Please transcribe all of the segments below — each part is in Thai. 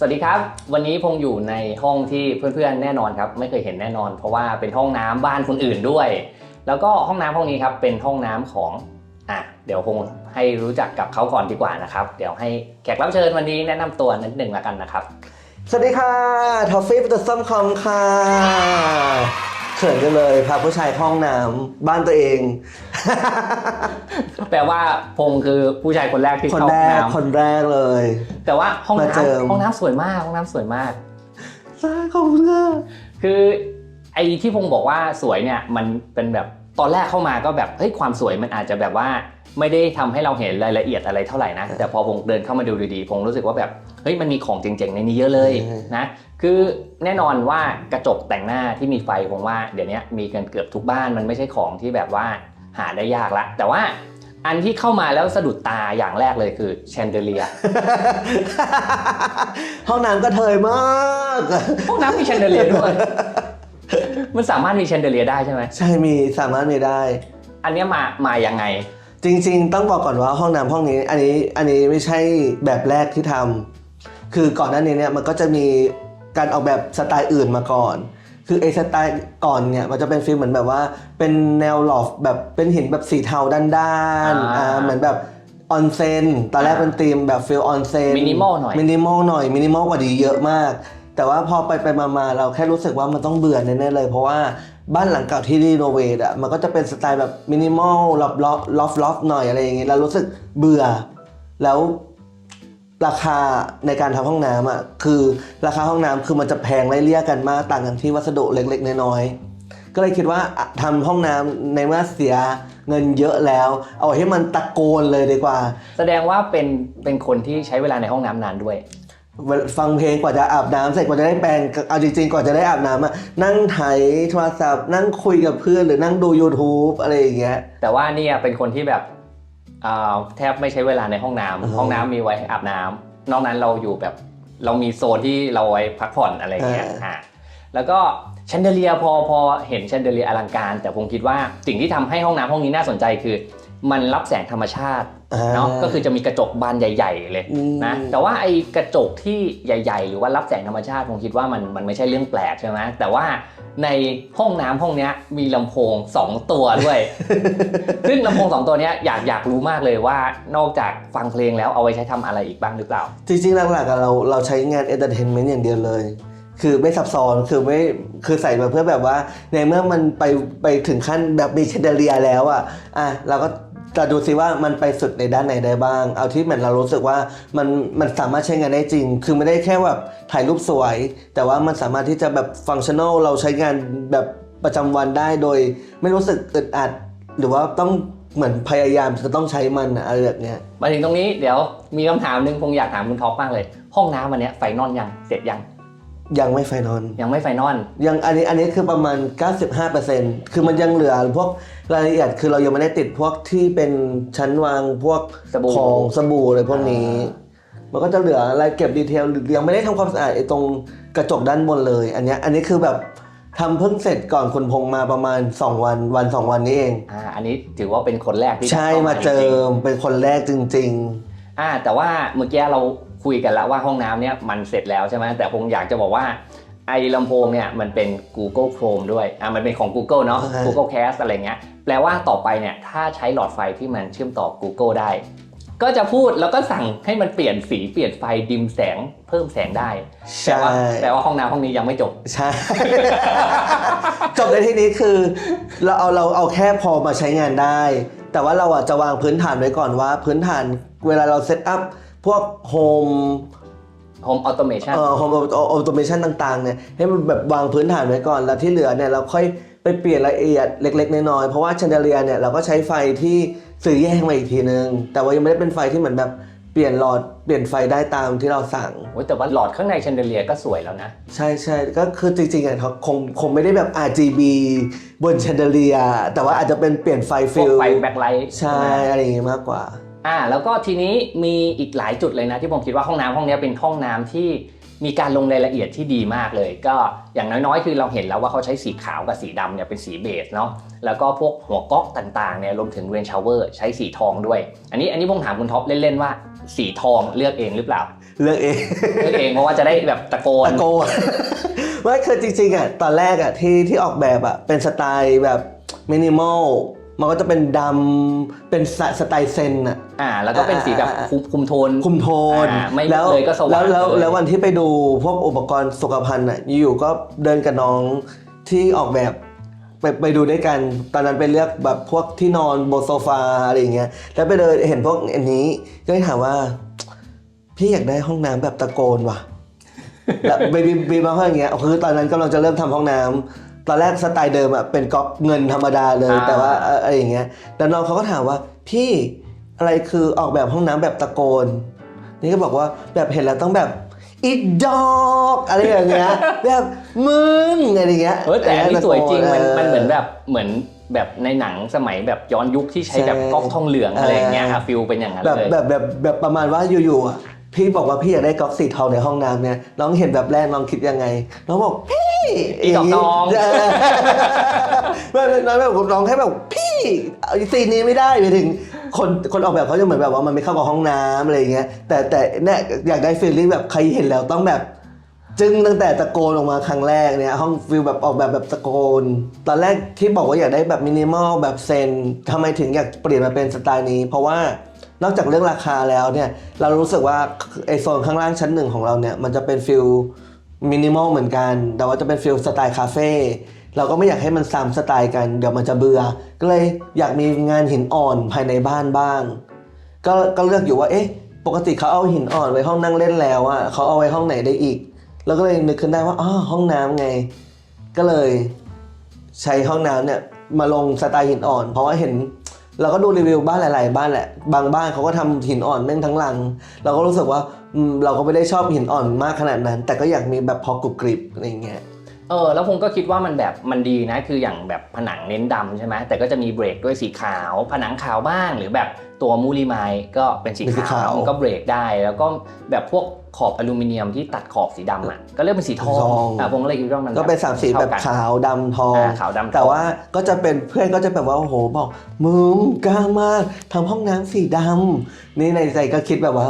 สวัสดีครับ วันนี้พงอยู่ในห้องที่เพื่อนๆแน่นอนครับ ไม่เคยเห็นแน่นอน เพราะว่าเป็นห้องน้ำบ้านคนอื่นด้วย แล้วก็ห้องน้ำห้องนี้ครับเป็นห้องน้ำของอะเดี๋ยวคงให้รู้จักกับเขาก่อนดีกว่านะครับ เดี๋ยวให้แขกรับเชิญวันนี้แนะนำตัวนิดหนึ่งละกันนะครับ สวัสดีค่ะทอฟฟี่ประตูส้มคอมค่ะเขินกันเลยพาผู้ชายห้องน้ำบ้านตัวเอง แปลว่าพงคือผู้ชายคนแรกที่คนเข้าแรห้องกน้คนแรกเลยำแต่ว่าห้องมาเจิม น้ำห้องน้ำสวยมากห้องน้ำสวยมากสาขอบคุณค่ะคือไอ้ที่พงบอกว่าสวยเนี่ยมันเป็นแบบตอนแรกเข้ามาก็แบบเฮ้ยความสวยมันอาจจะแบบว่า ไม่ได้ทำให้เราเห็นรายละเอียดอะไรเท่าไหร่นะแต่พอพงเดินเข้ามาดูดีๆพงรู้สึกว่าแบบเฮ้ยมันมีของเจ๋งๆในนี้เยอะเลยนะคือแน่นอนว่ากระจกแต่งหน้าที่มีไฟคงว่าเดี๋ยวนี้มีกันเกือบทุกบ้านมันไม่ใช่ของที่แบบว่า หาได้ยากละแต่ว่าอันที่เข้ามาแล้วสะดุดตาอย่างแรกเลยคือแชนเดเลียห้องน้ำก็เทยมากห้องน้ำมีแชนเดเลียด้วย มันสามารถมีแชนเดเลียได้ใช่ไหมใช่มีสามารถมีได้ อันเนี้ยมามายังไง จริง ๆ ต้องบอกก่อนว่าห้องน้ำห้องนี้ อันนี้อันนี้ไม่ใช่แบบแรกที่ทำคือก่อนหน้านี้เนี่ยมันก็จะมีการออกแบบสไตล์อื่นมาก่อน คือไอ้สไตล์ก่อนเนี่ยมันจะเป็นฟีลเหมือนแบบว่า เป็นแนวหลอฟแบบเป็นหินแบบสีเทาด้านๆอ่าอ่าเหมือนแบบออนเซนตอนแรกเป็นธีมแบบฟีลออนเซน Minimal หน่อยมินิมอลหน่อยมินิมอลกว่าดีเยอะมาก แต่ว่าพอไปไปมามาเราแค่รู้สึกว่ามันต้องเบื่อแน่ๆเลย เพราะว่าบ้านหลังเก่าที่รีโนเวทอะมันก็จะเป็นสไตล์แบบมินิมอลลอฟลอฟลอฟลอฟหน่อยอะไรอย่างเงี้ยแล้วรู้สึกเบื่อ แล้ว ราคาในการทำห้องน้ำอะคือราคาห้องน้ำคือมันจะแพงไล่เลี่ยกันมากต่างกันที่วัสดุเล็กๆน้อยๆก็เลยคิดว่าอะทำห้องน้ำในเมื่อเสียเงินเยอะแล้ว เอาให้มันตะโกนเลยดีกว่า แสดงว่าเป็นเป็นคนที่ใช้เวลาในห้องน้ำนานด้วย ฟังเพลงกว่าจะอาบน้ำเสร็จกว่าจะได้แปรงเอาจริงๆกว่าจะได้อาบน้ำอะนั่งไถโทรศัพท์นั่งคุยกับเพื่อนหรือนั่งดู YouTube อะไรอย่างเงี้ยแต่ว่าเนี่ยเป็นคนที่แบบอ่า แทบไม่ใช้เวลาในห้องน้ำอือฮะห้องน้ำมีไว้ให้อาบน้ำนอกนั้นเราอยู่แบบเรามีโซนที่เราไว้พักผ่อนอะไรเงี้ยอ่าอ่าแล้วก็แชนเดเลียพอพอเห็นแชนเดเลียอลังการ แต่ผมคิดว่าสิ่งที่ทำให้ห้องน้ำห้องนี้น่าสนใจคือ มันรับแสงธรรมชาติอ่าเนาะก็คือจะมีกระจกบานใหญ่ ๆ เลยอืมนะแต่ว่าไอ้กระจกที่ใหญ่ ๆ หรือว่ารับแสงธรรมชาติผมคิดว่ามันมันไม่ใช่เรื่องแปลกใช่ไหมแต่ว่าในห้องน้ำห้องเนี้ยมีลำโพง 2 ตัวด้วย ซึ่งลำโพง 2 ตัวเนี้ยอยากอยากรู้มากเลยว่านอกจากฟังเพลงแล้วเอาไว้ใช้ทำอะไรอีกบ้างหรือเปล่า จริงๆหลักๆอะเราเราใช้งาน entertainment อย่างเดียวเลยคือไม่ซับซ้อนคือไม่คือใส่มาเพื่อแบบว่า ในเมื่อมันไปไปถึงขั้นแบบมีเชนเดเลียแล้วอะอะเราก็ จะดูซิว่ามันไปสุดในด้านไหนได้บ้าง เอาที่เหมือนเรารู้สึกว่ามันมันสามารถใช้งานได้จริง คือไม่ได้แค่แบบถ่ายรูปสวย แต่ว่ามันสามารถที่จะแบบฟังชั่นอลเราใช้งานแบบประจำวันได้โดย ไม่รู้สึกอึดอัด หรือว่าต้องเหมือนพยายามจะต้องใช้มันอะไรแบบเนี้ยมาถึงตรงนี้เดี๋ยวมีคำถามหนึ่งคงอยากถามคุณท็อปมากเลย ห้องน้ำวันเนี้ยไฟนอลยังเสร็จยัง ยังไม่ไฟนอนยังไม่ไฟนอลยังอันนี้อันนี้คือประมาณ 95%คือมันยังเหลือพวกรายละเอียดคือเรายังไม่ได้ติดพวกที่เป็นชั้นวางพวกสบู่ของสบู่อะไรพวกนี้ มันก็จะเหลือรายเก็บดีเทลหรือยังไม่ได้ทำความสะอาดไอ้ตรงกระจกด้านบนเลย อันเนี้ยอันนี้คือแบบทำเพิ่งเสร็จก่อนคุณพงษ์มาประมาณ 2 วันวัน 2 วันนี้เองอ่าอันนี้ถือว่าเป็นคนแรกที่ใช่ข้มาเจริองเป็นคนแรกจริง ๆอ่าแต่ว่าเมื่อกี้เรา คุยกันแล้วว่าห้องน้ำเนี่ยมันเสร็จแล้วใช่ไหมแต่ผมอยากจะบอกว่าไอ้ลำโพงเนี่ยมันเป็น Google Chrome ด้วย อ่ามันเป็นของ Google เนาะอ่า Google Cast อะไรเงี้ย แปลว่าต่อไปเนี่ยถ้าใช้หลอดไฟที่มันเชื่อมต่อ Google ได้ ก็จะพูดแล้วก็สั่งให้มันเปลี่ยนสีเปลี่ยนไฟดิมแสงเพิ่มแสงได้ๆแต่ใช่ว่าแต่ว่าห้องน้ำห้องนี้ยังไม่จบ ใช่ จบในที่นี้คือ เราเอาเราเอาแค่พอมาใช้งานได้ แต่ว่าเราอะจะวางพื้นฐานไว้ก่อนว่า พื้นฐานเวลาเราเซตอัพ พวกโฮม Home Automation เอ่อโฮมออโตเมชันต่างๆเนี่ยให้มันแบบวางพื้นฐานไว้ก่อน แล้วที่เหลือเนี่ยเราค่อยไปเปลี่ยนรายละเอียดเล็กๆน้อยๆเพราะว่าชันเดเลียเนี่ยเราก็ใช้ไฟที่ซื้อแยกมาอีกทีนึง แต่ว่ายังไม่ได้เป็นไฟที่เหมือนแบบเปลี่ยนหลอดเปลี่ยนไฟได้ตามที่เราสั่ง โอ้ยแต่ว่าหลอดข้างในแชนเดเลียก็สวยแล้วนะ ใช่ใช่ก็คือจริงๆอะเขาคงคงไม่ได้แบบ RGB บนแชนเดเลียแต่ว่าอาจจะเป็นเปลี่ยนไฟพวฟิกลไฟแบ็คไลท์ใช่ อะไรอย่างงี้มากกว่า อ่าแล้วก็ทีนี้มีอีกหลายจุดเลยนะ ที่ผมคิดว่าห้องน้ำห้องเนี้ยเป็นห้องน้ำที่มีการลงรายละเอียดที่ดีมากเลย ก็อย่างน้อยๆ คือเราเห็นแล้วว่าเขาใช้สีขาวกับสีดำเนี่ยเป็นสีเบสเนาะแล้วก็พวกหัวก๊อกต่างๆเนี่ยรวมถึงเรนชาวเวอร์ใช้สีทองด้วย อันนี้อันนี้ผมถามคุณท็อปเล่นๆว่าสีทองเลือกเองหรือเปล่า เลือกเองเลือกเองเพราะว่าจะได้แบบตะโกนตะโกนไม่คือจริงๆอะตอนแรกอะที่ที่ออกแบบอะเป็นสไตล์แบบมินิมอล มันก็จะเป็นดำเป็นสสไตล์เซนอะอ่า แล้วก็เป็นสีแบบอ่าคุมคุมโทน คุมโทนอ่าไม่แล้วเลยก็สว่างแล้วแล้วเลย แล้ววันที่ไปดูพวกอุปกรณ์สุขภัณฑ์อะอยู่ๆก็เดินกับน้องที่ออกแบบไปไปดูด้วยกัน ตอนนั้นไปเลือกแบบพวกที่นอนบนโซฟาอะไรอย่างเงี้ยแล้วไปเดินเห็นพวกอันนี้ก็เลยถามว่า พี่อยากได้ห้องน้ำแบบตะโกนว่ะ แล้วบีบีบีมาห้องอย่างเงี้ยคือตอนนั้นกำลังจะเริ่มทำห้องน้ำ ตอนแรกสไตล์เดิมอะเป็นก๊อกเงินธรรมดาเลยอ่าแต่ว่าเอ่ออะไรอย่างเงี้ยแล้วน้องเขาก็ถามว่าพี่อะไรคือออกแบบห้องน้ำแบบตะโกน นี่ก็บอกว่าแบบเห็นแล้วต้องแบบอีดอกอะไรอย่างเงี้ยแบบมึงอะไรอย่างเงี้ยเออแต่อันนี้สวยจริงมันตะโกมันเหมือนแบบเหมือนแบบในหนังสมัยแบบย้อนยุคที่ใช้แบบใช่ก๊อกทองเหลืองอะไรอย่างเงี้ยอ่าอะฟิลเป็นอย่างนั้นแบบเลยแบบแบบแบบประมาณว่าอยู่ๆอะ พี่บอกว่าพี่อยากได้ก๊อกสีทองในห้องน้ำเนี่ยน้องเห็นแบบแรกน้องคิดยังไง น้องบอกพี่อีดอกทอง เไม่ไม่น้องแบบน้องแค่แบบพี่เอาสีนี้ไม่ได้ไปถึงคนคนออกแบบเขาจะเหมือนแบบว่ามันไม่เข้ากับห้องน้ำอะไรอย่างเงี้ยแต่แต่เนี่ยอยากได้ฟีลลิ่งแบบใครเห็นแล้วต้องแบบ จึงตั้งแต่ตะโกนออกมาครั้งแรกเนี่ยห้องฟิลแบบออกแบบแบบตะโกน ตอนแรกที่บอกว่าอยากได้แบบมินิมอลแบบเซนทำไมถึงอยากเปลี่ยนมาเป็นสไตล์นี้ เพราะว่า นอกจากเรื่องราคาแล้วเนี่ยเรารู้สึกว่าไอโซนข้างล่างชั้นหนึ่งของเราเนี่ยมันจะเป็นฟิลมินิมอลเหมือนกัน แต่ว่าจะเป็นฟิลสไตล์คาเฟ่เราก็ไม่อยากให้มันซ้ำสไตล์กันเดี๋ยวมันจะเบื่อ ก็เลยอยากมีงานหินอ่อนภายในบ้านบ้าง ก็ก็เลือกอยู่ว่าเอ๊ะปกติเขาเอาหินอ่อนไว้ห้องนั่งเล่นแล้วอะเขาเอาไว้ห้องไหนได้อีก แล้วก็เลยนึกขึ้นได้ว่าอ๋อห้องน้ำไง ก็เลยใช้ห้องน้ำเนี่ยมาลงสไตล์หินอ่อน เพราะว่าเห็น เราก็ดูรีวิวบ้านหลาย ๆ บ้านแหละ บางบ้านเขาก็ทำหินอ่อนแม่งทั้งหลัง เราก็รู้สึกว่าเราก็ไม่ได้ชอบหินอ่อนมากขนาดนั้น แต่ก็อยากมีแบบพอกรุบกริบอะไรเงี้ย เออแล้วผมก็คิดว่ามันแบบมันดีนะ คืออย่างแบบผนังเน้นดำใช่ไหมแต่ก็จะมีเบรกด้วยสีขาว ผนังขาวบ้าง หรือแบบตัวมูลีไมล์ก็เป็นสีเป็นสีขาขาววก็เบรกได้ แล้วก็แบบพวกขอบอลูมิเนียมที่ตัดขอบสีดำอะก็เรียกเป็นสีทอทองงอะผมก็เลยคิดว่ามันก็เป็นสามสีแบบเข้กันขาวดำทองอ่าขาวดำทองแต่ว่าก็จะเป็นเพื่อนก็จะแบบว่าโอ้โหบอกมึงกล้ามากทำห้องน้ำสีดำนี่ในใจก็คิดแบบว่า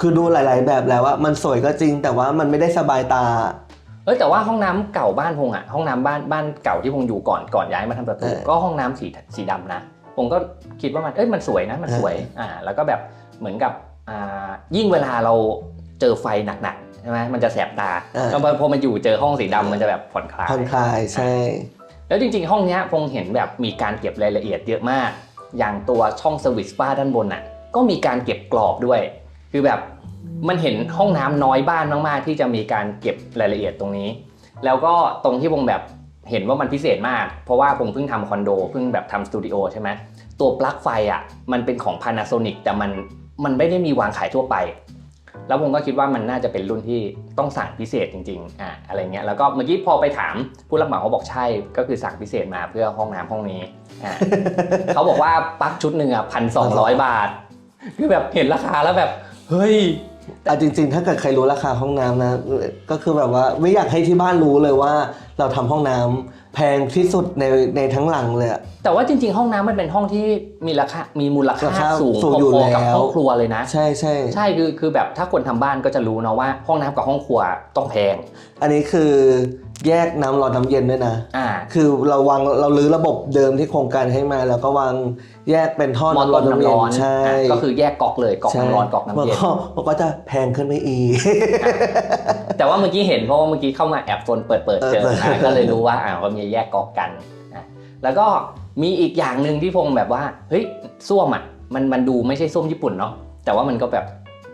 คือดูหลาย ๆ แบบแล้วว่ามันสวยก็จริงแต่ว่ามันไม่ได้สบายตา เออแต่ว่าห้องน้ำเก่าบ้านพงอะห้องน้ำบ้านบ้านเก่าที่พงอยู่ก่อนก่อนย้ายมาทำประตูเออก็ห้องน้ำสีสีดำนะผมก็คิดว่ามันเอ้ยมันสวยนะมันสวยอ่าแล้วก็แบบเหมือนกับอ่ายิ่งเวลาเราเจอไฟหนักๆใช่ไหมมันจะแสบตาเออแล้วพอพอมันอยู่เจอห้องสีดำมันจะแบบผ่อนคลายผ่อนคลายใช่ แล้วจริงๆ ห้องเนี้ยพงเห็นแบบมีการเก็บรายละเอียดเยอะมาก อย่างตัวช่องสวิตช์บ้าด้านบนน่ะก็มีการเก็บกรอบด้วย คือแบบ มันเห็นห้องน้ำน้อยบ้านมากๆ ที่จะมีการเก็บรายละเอียดตรงนี้ แล้วก็ตรงที่พงแบบเห็นว่ามันพิเศษมาก เพราะว่าพงเพิ่งทำคอนโดเพิ่งแบบทำสตูดิโอใช่ไหมตัวปลั๊กไฟอะมันเป็นของ Panasonic แต่มันมันไม่ได้มีวางขายทั่วไป แล้วผมก็คิดว่ามันน่าจะเป็นรุ่นที่ต้องสั่งพิเศษจริงๆอะอะไรเงี้ยแล้วก็เมื่อกี้พอไปถามผู้รับเหมาเขาบอกใช่ก็คือสั่งพิเศษมาเพื่อห้องน้ำห้องนี้อะเขาบอกว่าปลั๊กชุดหนึ่งอะพันสองร้อยบาท คือแบบเห็นราคาแล้วแบบเฮ้ย เอาจริง ๆ ถ้าเกิดใครรู้ราคาห้องน้ำนะ ก็คือแบบว่าไม่อยากให้ที่บ้านรู้เลยว่า เราทำห้องน้ำแพงที่สุดในในทั้งหลังเลยอะ แต่ว่าจริง ๆ ห้องน้ำมันเป็นห้องที่มีราคา มีมูลค่าราคาสูงสูงพอยู่อๆกับแล้ว ห้องครัวเลยนะ ใช่ใช่ ใช่คือคือแบบถ้าคนทำบ้านก็จะรู้เนาะว่าห้องน้ำกับห้องครัวต้องแพง อันนี้คือ แยกน้ำร้อนน้ำเย็นด้วยนะ อ่า คือเราวางเราลื้อระบบเดิมที่โครงการให้มา แล้วก็วางแยกเป็นท่อหมอน้ำต้ร้อนนน้ำเย็น้ำร้นอนใช่อะก็คือแยกก๊อกเลยก๊อกน้ำร้อนก๊อกน้ำมันเย็นก็มันก็จะแพงขึ้นไปอีก แต่ว่าเมื่อกี้เห็นเพราะว่าเมื่อกี้เข้ามาแอบโซนเปิดเปิดเจอเออนะก็เลยรู้ว่าอ่าก็มีแยกก๊อกกันนะแล้วก็มีอีกอย่างหนึ่งที่พงแบบว่าเฮ้ยส้วมอะมันมันดูไม่ใช่ส้วมญี่ปุ่นเนาะแต่ว่ามันก็แบบ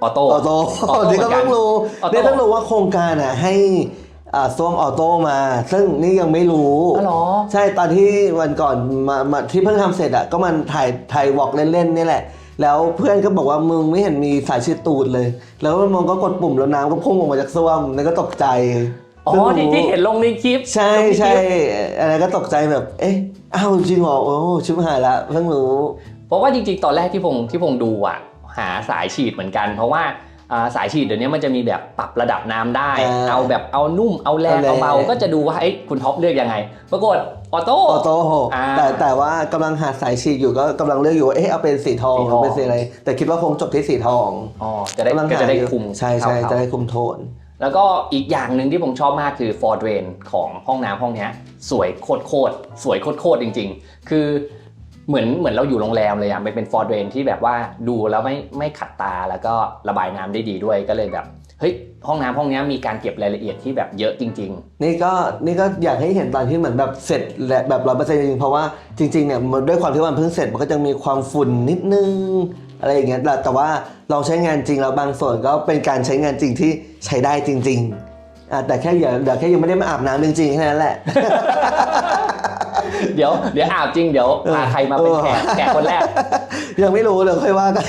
ออโต้ออโต้ออโต้นี่ก็ต้องรู้ออโต้นี่ต้องรู้ว่าโครงการอะให้อ่า ส้วมออโต้มา ซึ่งนี่ยังไม่รู้อ๋อเหรอ ใช่ตอนที่วันก่อนมามาที่เพิ่งทำเสร็จอะก็มันถ่ายถ่ายวอล์กเล่นๆนี่แหละ แล้วเพื่อนก็บอกว่ามึงไม่เห็นมีสายชืดตูดเลย แล้วมันก็กดปุ่มแล้วน้ำก็พุ่งออกมาจากส้วมนั่นก็ตกใจอ๋อพิ่งรู้ที่ที่เห็นลงในคลิปใช่ลงนคลิปใช่อะไรก็ตกใจแบบ เอ๊ะอ้าวจริงเหรอโอ้ชิบหายละเพิ่งรู้ เพราะว่าจริงๆ ตอนแรกที่พงที่พงดูอะ หาสายฉีดเหมือนกัน เพราะว่าอ่า สายฉีดเดี๋ยวนี้มันจะมีแบบปรับระดับน้ำได้อ่าเอาแบบเอานุ่มเอาแรงเอาแรงเอาเบาก็จะดูว่าเอ้ยคุณท็อปเลือกยังไง ปรากฏออโต้ออโต้อ่าแต่แต่ว่ากำลังหาสายฉีดอยู่ก็กำลังเลือกอยู่ว่าเอ๊ะเอาเป็นสีทองสีหทรือองเป็นสีอะไร แต่คิดว่าคงจบที่สีทองอ๋อจะได้กำลังก็หาจะได้อยู่คุมใช่ใช่เข้าๆจะได้คุมโทน แล้วก็อีกอย่างหนึ่งที่ผมชอบมากคือ for drain ของห้องน้ำห้องเนี้ยสวยโคตรโคตรสวยโคตรโคตรจริง ๆ คือ เหมือนเหมือนเราอยู่โรงแรมเลยอะมันเป็น for drain ที่แบบว่าดูแล้วไม่ไม่ขัดตาแล้วก็ระบายน้ำได้ดีด้วยก็เลยแบบเฮ้ยห้องน้ำห้องนี้มีการเก็บรายละเอียดที่แบบเยอะจริง ๆ นี่ก็นี่ก็อยากให้เห็นตอนที่เหมือนแบบเสร็จและแบบร้อยเปอร์เซ็นต์จริงเพราะว่าจริงๆเนี่ยด้วยความที่มันเพิ่งเสร็จมันก็จะมีความฝุ่นนิดนึงอะไรอย่างเงี้ยแต่แต่ว่าเราใช้งานจริงแล้วบางส่วนก็เป็นการใช้งานจริงที่ใช้ได้จริง ๆแต่แค่อย่าเดี๋ยวแค่ยังไม่ได้มาอาบน้ำจริงๆแค่นั้นแหละ เดี๋ยวเดี๋ยวอาบจริงเดี๋ยวพาใครมาเป็นแขกแขกคนแรก ยังไม่รู้เดี๋ยวค่อยว่ากัน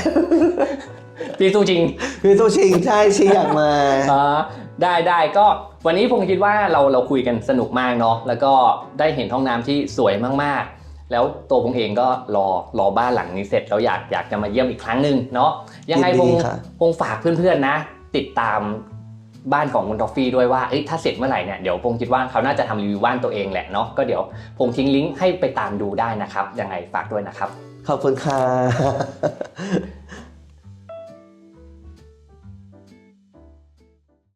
พี่สู้จริงพี่ตู้ชิงใช่ชิงอยากมาอ่าได้ได้ก็วันนี้ผมคิดว่าเราเราคุยกันสนุกมากเนาะแล้วก็ได้เห็นห้องน้ำที่สวยมากๆ แล้วตัวผมเองก็รอรอบ้านหลังนี้เสร็จแล้วอยากอยากจะมาเยี่ยมอีกครั้งหนึ่งเนาะยังไงยินผดีมค่ะคงฝากเพื่อนๆนะ ติดตาม บ้านของคุณทอฟฟี่ด้วยว่าถ้าเสร็จเมื่อไหร่เนี่ยเดี๋ยวพงคิดว่าเขาน่าจะทำรีวิวบ้านตัวเองแหละเนาะก็เดี๋ยวพงทิ้งลิงก์ให้ไปตามดูได้นะครับยังไงฝากด้วยนะครับ ขอบคุณค่ะ